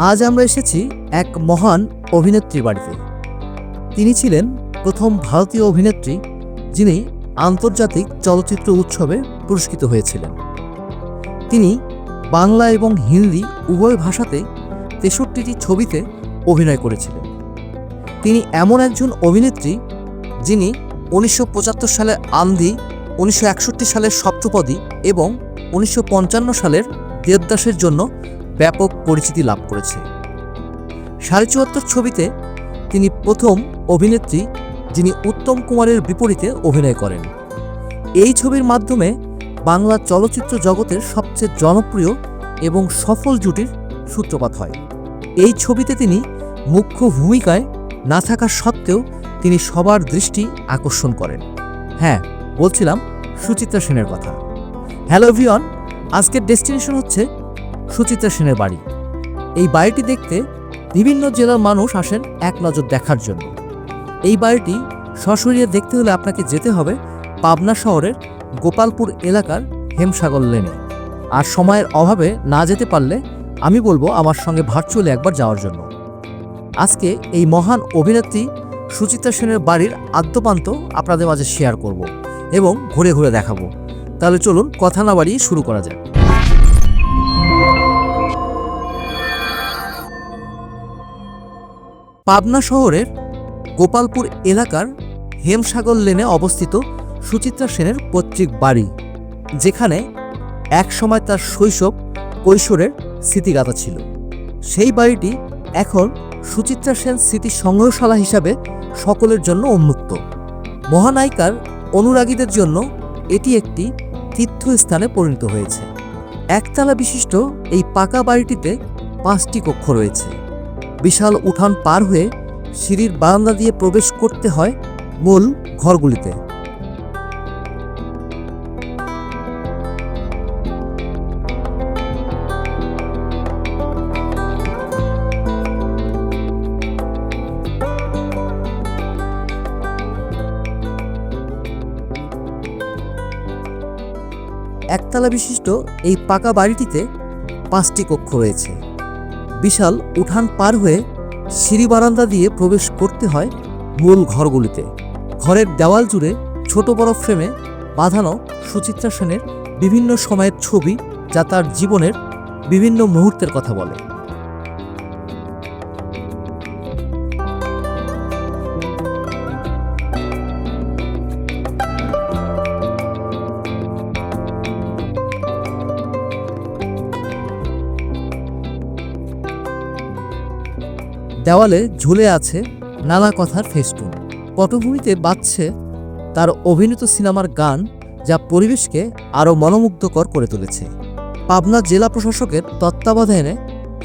আজ আমরা এসেছি এক মহান অভিনেত্রীর বাড়িতে। তিনি ছিলেন প্রথম ভারতীয় অভিনেত্রী যিনি আন্তর্জাতিক চলচ্চিত্র উৎসবে পুরস্কৃত হয়েছিলেন। তিনি বাংলা এবং হিন্দি উভয় ভাষাতে তেষট্টিটি ছবিতে অভিনয় করেছিলেন। তিনি এমন একজন অভিনেত্রী যিনি উনিশশো পঁচাত্তর সালে আন্ধি উনিশশো সালের সপ্তপদী এবং উনিশশো পঞ্চান্ন সালের দেবদাসের জন্য ব্যাপক পরিচিতি লাভ করেছে। সাড়ে চুয়াত্তর ছবিতে তিনি প্রথম অভিনেত্রী, যিনি উত্তম কুমারের বিপরীতে অভিনয় করেন। এই ছবির মাধ্যমে বাংলা চলচ্চিত্র জগতের সবচেয়ে জনপ্রিয় এবং সফল জুটির সূত্রপাত হয়। এই ছবিতে তিনি মুখ্য ভূমিকায় না থাকা সত্ত্বেও তিনি সবার দৃষ্টি আকর্ষণ করেন। হ্যাঁ বলছিলাম সুচিত্রা সেনের কথা। হ্যালো এভরিওয়ান, আজকের ডেস্টিনেশন হচ্ছে সুচিত্রা সেনের বাড়ি। এই বাড়িটি দেখতে বিভিন্ন জেলার মানুষ আসেন এক নজর দেখার জন্য। এই বাড়িটি সশরীরে দেখতে হলে আপনাকে যেতে হবে পাবনা শহরের গোপালপুর এলাকার হেমসাগর লেনে। আর সময়ের অভাবে না যেতে পারলে আমি বলব আমার সঙ্গে ভার্চুয়ালি একবার যাওয়ার জন্য। আজকে এই মহান অভিনেত্রী সুচিত্রা সেনের বাড়ির আদ্যপান্ত আপনাদের মাঝে শেয়ার করব এবং ঘুরে ঘুরে দেখাবো। তাহলে চলুন কথা না বাড়িয়ে শুরু করা যাক। পাবনা শহরের গোপালপুর এলাকার হেমসাগর লেনে অবস্থিত সুচিত্রা সেনের পৈতৃক বাড়ি, যেখানে একসময় তার শৈশব কৈশোরের স্মৃতিগাথা ছিল। সেই বাড়িটি এখন সুচিত্রা সেন স্মৃতি সংগ্রহশালা হিসাবে সকলের জন্য উন্মুক্ত। মহানায়িকার অনুরাগীদের জন্য এটি একটি তীর্থস্থানে পরিণত হয়েছে। একতলা বিশিষ্ট এই পাকা বাড়িটিতে পাঁচটি কক্ষ রয়েছে। বিশাল উঠান পার হয়ে সিঁড়ির বারান্দা দিয়ে প্রবেশ করতে হয় মূল ঘরগুলিতে। একতলা বিশিষ্ট এই পাকা বাড়িটিতে পাঁচটি কক্ষ রয়েছে। বিশাল উঠান পার হয়ে সিঁড়ি বারান্দা দিয়ে প্রবেশ করতে হয় মূল ঘরগুলিতে। ঘরের দেওয়াল জুড়ে ছোট বড় ফ্রেমে বাঁধানো সুচিত্রা সেনের বিভিন্ন সময়ের ছবি যা তার জীবনের বিভিন্ন মুহূর্তের কথা বলে। দেওয়ালে ঝুলে আছে নানা কথার ফেস্টুন। পটভূমিতে বাজছে তার অভিনীত সিনেমার গান যা পরিবেশকে আরও মনোমুগ্ধকর করে তুলেছে। পাবনা জেলা প্রশাসকের তত্ত্বাবধানে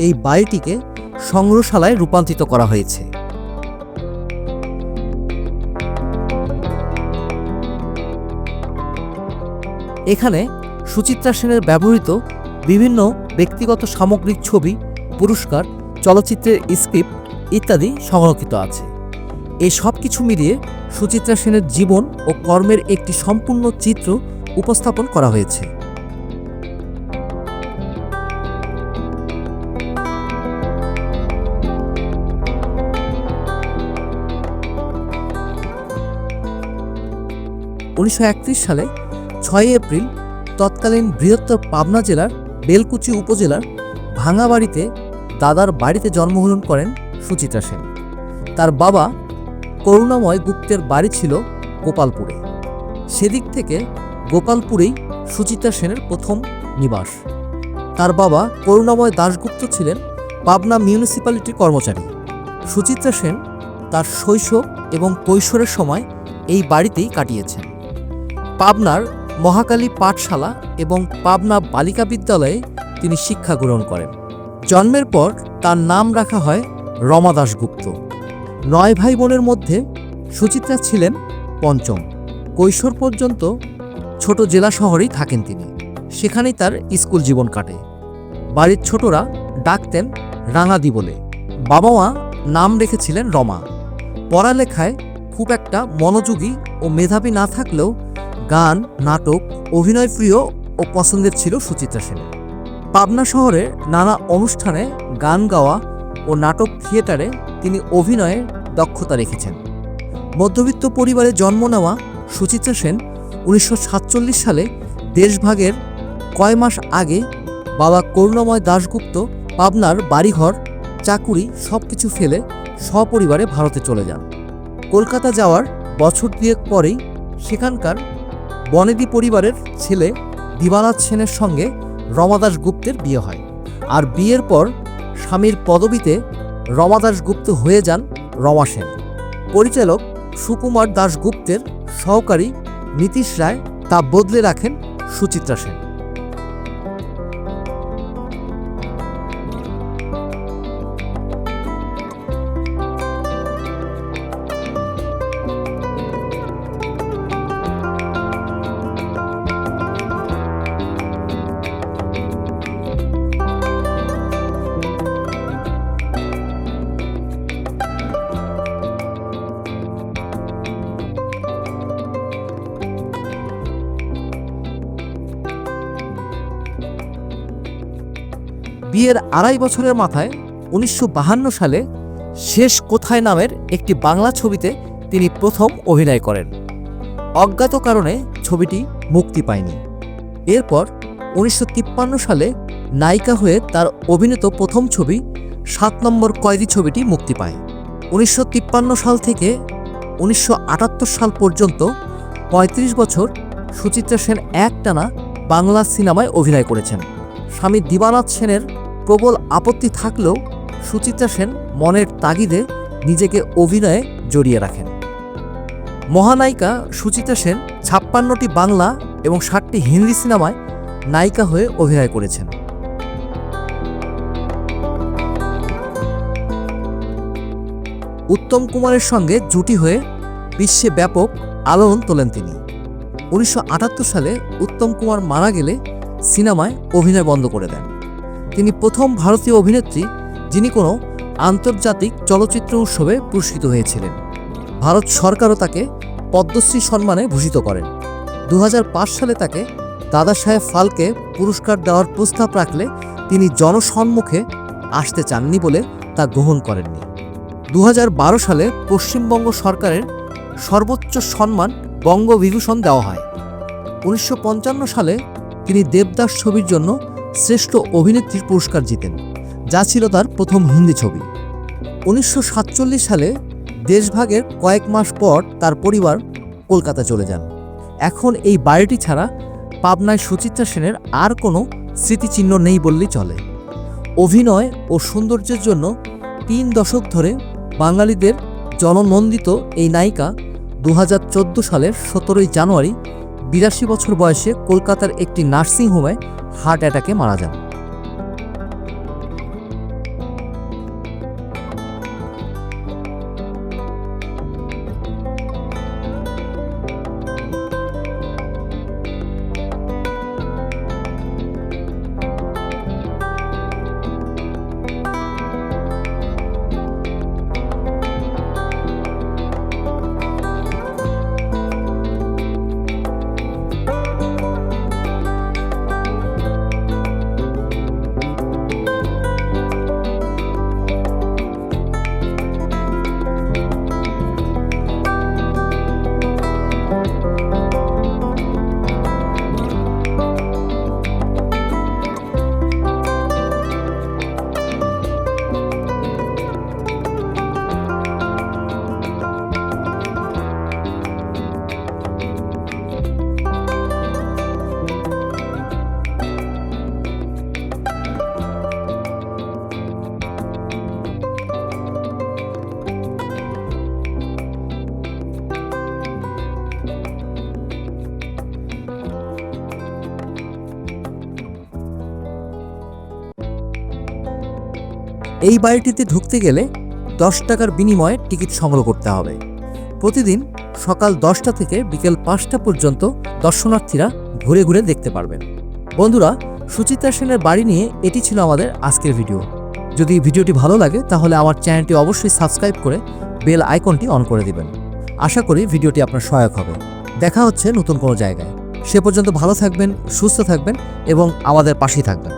এই বাড়িটিকে সংগ্রহশালায় রূপান্তরিত করা হয়েছে। এখানে সুচিত্রা সেনের ব্যবহৃত বিভিন্ন ব্যক্তিগত সামগ্রিক ছবি, পুরস্কার, চলচ্চিত্রের স্ক্রিপ্ট ইত্যাদি সংরক্ষিত আছে। এই সব কিছু মিলিয়ে সুচিত্রা সেনের জীবন ও কর্মের একটি সম্পূর্ণ চিত্র উপস্থাপন করা হয়েছে। উনিশশো একত্রিশ সালে ছয় এপ্রিল তৎকালীন বৃহত্তর পাবনা জেলার বেলকুচি উপজেলার ভাঙাবাড়িতে দাদার বাড়িতে জন্মগ্রহণ করেন সুচিত্রা সেন। তার বাবা করুণাময় গুপ্তের বাড়ি ছিল গোপালপুরে। সেদিক থেকে গোপালপুরেই সুচিত্রা সেনের প্রথম নিবাস। তার বাবা করুণাময় দাশগুপ্ত ছিলেন পাবনা মিউনিসিপ্যালিটির কর্মচারী। সুচিত্রা সেন তার শৈশব এবং কৈশোরের সময় এই বাড়িতেই কাটিয়েছেন। পাবনার মহাকালী পাঠশালা এবং পাবনা বালিকা বিদ্যালয়ে তিনি শিক্ষা গ্রহণ করেন। জন্মের পর তার নাম রাখা হয় রমা দাশগুপ্ত। নয় ভাই বোনের মধ্যে সুচিত্রা ছিলেন পঞ্চম। কৈশোর পর্যন্ত ছোট জেলা শহরেই থাকেন তিনি। সেখানেই তার স্কুল জীবন কাটে। বাড়ির ছোটরা ডাকতেন রাঙাদি বলে। বাবা মা নাম রেখেছিলেন রমা। পড়ালেখায় খুব একটা মনোযোগী ও মেধাবী না থাকলেও গান, নাটক, অভিনয় প্রিয় ও পছন্দের ছিল সুচিত্রা সেন। পাবনা শহরে নানা অনুষ্ঠানে গান গাওয়া ও নাটক থিয়েটারে তিনি অভিনয়ে দক্ষতা রেখেছেন। মধ্যবিত্ত পরিবারে জন্ম নেওয়া সুচিত্রা সেন উনিশশো সাতচল্লিশ সালে দেশভাগের কয় মাস আগে বাবা করুণাময় দাশগুপ্ত পাবনার বাড়িঘর, চাকুরি সব কিছু ফেলে সপরিবারে ভারতে চলে যান। কলকাতা যাওয়ার বছর দুয়েক পরেই সেখানকার বনেদি পরিবারের ছেলে দিবানাথ সেনের সঙ্গে রমাদাস গুপ্তের বিয়ে হয়। আর বিয়ের পর স্বামীর পদবিতে রমা দাশগুপ্ত হয়ে যান রমা সেন। পরিচালক সুকুমার দাশগুপ্তের সহকারী নীতিশ রায় তা বদলে রাখেন সুচিত্রা সেন। বিয়ের আড়াই বছরের মাথায় উনিশশো সালে শেষ কোথায় নামের একটি বাংলা ছবিতে তিনি প্রথম অভিনয় করেন। অজ্ঞাত কারণে ছবিটি মুক্তি পায়নি। এরপর উনিশশো তিপ্পান্ন সালে নায়িকা হয়ে তার অভিনীত প্রথম ছবি সাত নম্বর কয়েদি ছবিটি মুক্তি পায়। উনিশশো তিপ্পান্ন সাল থেকে উনিশশো আটাত্তর সাল পর্যন্ত ৩৫ বছর সুচিত্রা সেন একটানা বাংলা সিনেমায় অভিনয় করেছেন। স্বামী দিবানাথ সেনের প্রবল আপত্তি থাকলেও সুচিত্রা সেন মনের তাগিদে নিজেকে অভিনয়ে জড়িয়ে রাখেন। মহানায়িকা সুচিত্রা সেন ছাপ্পান্নটি বাংলা এবং ষাটটি হিন্দি সিনেমায় নায়িকা হয়ে অভিনয় করেছেন। উত্তম কুমারের সঙ্গে জুটি হয়ে বিশ্বে ব্যাপক আলোড়ন তোলেন তিনি। উনিশশো আটাত্তর সালে উত্তম কুমার মারা গেলে সিনেমায় অভিনয় বন্ধ করে দেন। তিনি প্রথম ভারতীয় অভিনেত্রী যিনি কোনো আন্তর্জাতিক চলচ্চিত্র উৎসবে পুরস্কৃত হয়েছিলেন। ভারত সরকারও তাকে পদ্মশ্রী সম্মানে ভূষিত করেন। দু হাজার পাঁচ সালে তাকে দাদা সাহেব ফালকে পুরস্কার দেওয়ার প্রস্তাব রাখলে তিনি জনসম্মুখে আসতে চাননি বলে তা গ্রহণ করেননি। দু হাজার বারো সালে পশ্চিমবঙ্গ সরকারের সর্বোচ্চ সম্মান বঙ্গবিভূষণ দেওয়া হয়। উনিশশো পঞ্চান্ন সালে তিনি দেবদাস ছবির জন্য শ্রেষ্ঠ অভিনেত্রীর পুরস্কার জিতেন, যা ছিল তার প্রথম হিন্দি ছবি। উনিশশো সাতচল্লিশ সালে দেশভাগের কয়েক মাস পর তার পরিবার কলকাতা চলে যান। এখন এই বাড়িটি ছাড়া পাবনায় সুচিত্রা সেনের আর কোনো স্মৃতিচিহ্ন নেই বললেই চলে। অভিনয় ও সৌন্দর্যের জন্য তিন দশক ধরে বাঙালিদের জননন্দিত এই নায়িকা দু হাজার চোদ্দ সালের সতেরোই জানুয়ারি বিরাশি বছর বয়সে কলকাতার একটি নার্সিংহোমে হার্ট অ্যাটাকে মারা যান। এই বাড়িটিতে ঢুকতে গেলে দশ টাকার বিনিময়ে টিকিট সংগ্রহ করতে হবে। প্রতিদিন সকাল দশটা থেকে বিকেল পাঁচটা পর্যন্ত দর্শনার্থীরা ঘুরে ঘুরে দেখতে পারবেন। বন্ধুরা, সুচিত্রা সেনের বাড়ি নিয়ে এটি ছিল আমাদের আজকের ভিডিও। যদি ভিডিওটি ভালো লাগে, তাহলে আমার চ্যানেলটি অবশ্যই সাবস্ক্রাইব করে বেল আইকনটি অন করে দিবেন। আশা করি ভিডিওটি আপনার সহায়ক হবে। দেখা হচ্ছে নতুন কোনো জায়গায়। সে পর্যন্ত ভালো থাকবেন, সুস্থ থাকবেন এবং আমাদের পাশেই থাকবেন।